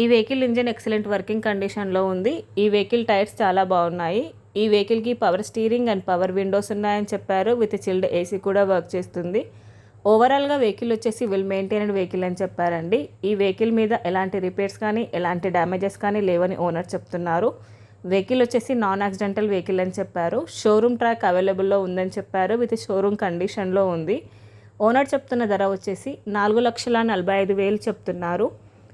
ఈ vehicle engine excellent working కండిషన్లో ఉంది. ఈ వెహికల్ టైర్స్ చాలా బాగున్నాయి. ఈ వెహికల్కి power steering and power windows ఉన్నాయని చెప్పారు. విత్ చిల్డ్ ఏసీ కూడా వర్క్ చేస్తుంది. ఓవరాల్గా వెహికల్ వచ్చేసి వెల్ మెయింటైన్డ్ వెహికల్ అని చెప్పారండి. ఈ వెహికల్ మీద ఎలాంటి రిపేర్స్ కానీ ఎలాంటి డ్యామేజెస్ కానీ లేవని ఓనర్ చెప్తున్నారు. వెహికల్ వచ్చేసి నాన్ యాక్సిడెంటల్ వెహికల్ అని చెప్పారు. షోరూమ్ ట్రాక్ అవైలబుల్లో ఉందని చెప్పారు. విత్ షోరూమ్ కండిషన్లో ఉంది. ఓనర్ చెప్తున్న ధర వచ్చేసి నాలుగు లక్షల నలభై ఐదు వేలు చెప్తున్నారు.